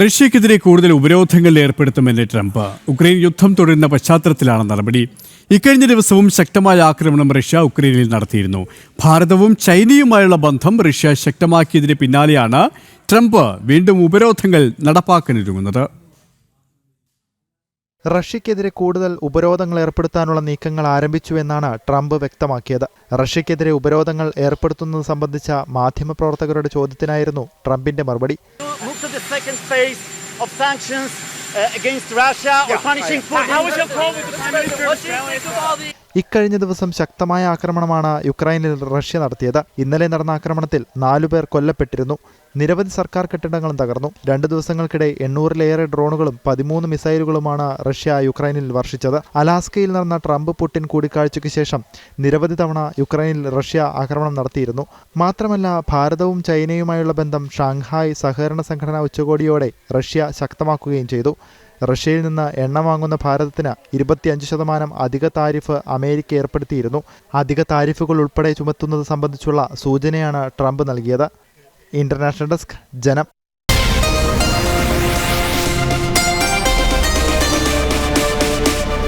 റഷ്യക്കെതിരെ കൂടുതൽ ഉപരോധങ്ങൾ ഏർപ്പെടുത്തുമെന്ന് Trump. Ukraine യുദ്ധം തുടരുന്ന പശ്ചാത്തലത്തിലാണ് നടപടി. ഇക്കഴിഞ്ഞ ദിവസവും ശക്തമായ ആക്രമണം റഷ്യ ഉക്രൈനിൽ നടത്തിയിരുന്നു. ഭാരതവും ചൈനയുമായുള്ള ബന്ധം റഷ്യ ശക്തമാക്കിയതിന് പിന്നാലെയാണ് ട്രംപ് വീണ്ടും ഉപരോധങ്ങൾ നടപ്പാക്കാനൊരുങ്ങുന്നത്. റഷ്യക്കെതിരെ കൂടുതൽ ഉപരോധങ്ങൾ ഏർപ്പെടുത്താനുള്ള നീക്കങ്ങൾ ആരംഭിച്ചുവെന്നാണ് ട്രംപ് വ്യക്തമാക്കിയത്. റഷ്യക്കെതിരെ ഉപരോധങ്ങൾ ഏർപ്പെടുത്തുന്നത് സംബന്ധിച്ച മാധ്യമപ്രവർത്തകരുടെ ചോദ്യത്തിനായിരുന്നു ട്രംപിന്റെ മറുപടി. To the second phase of sanctions uh, against Russia or punishing Putin. How was your call with the Prime Minister of What do you Australia? ഇക്കഴിഞ്ഞ ദിവസം ശക്തമായ ആക്രമണമാണ് യുക്രൈനിൽ റഷ്യ നടത്തിയത്. ഇന്നലെ നടന്ന ആക്രമണത്തിൽ നാലുപേർ കൊല്ലപ്പെട്ടിരുന്നു. നിരവധി സർക്കാർ കെട്ടിടങ്ങളും തകർന്നു. രണ്ടു ദിവസങ്ങൾക്കിടെ എണ്ണൂറിലേറെ ഡ്രോണുകളും പതിമൂന്ന് മിസൈലുകളുമാണ് റഷ്യ യുക്രൈനിൽ വർഷിച്ചത്. അലാസ്കയിൽ നടന്ന ട്രംപ് പുടിൻ കൂടിക്കാഴ്ചയ്ക്ക് ശേഷം നിരവധി തവണ യുക്രൈനിൽ റഷ്യ ആക്രമണം നടത്തിയിരുന്നു. മാത്രമല്ല ഭാരതവും ചൈനയുമായുള്ള ബന്ധം ഷാങ്ഹായ് സഹകരണ സംഘടനാ ഉച്ചകോടിയോടെ റഷ്യ ശക്തമാക്കുകയും ചെയ്തു. റഷ്യയിൽ നിന്ന് എണ്ണ വാങ്ങുന്ന ഭാരതത്തിന് ഇരുപത്തിയഞ്ച് ശതമാനം അധിക താരിഫ് അമേരിക്ക ഏർപ്പെടുത്തിയിരുന്നു. അധിക താരിഫുകൾ ഉൾപ്പെടെ ചുമത്തുന്നത് സംബന്ധിച്ചുള്ള സൂചനയാണ് ട്രംപ് നൽകിയത്. ഇന്റർനാഷണൽ ഡെസ്ക് ജനം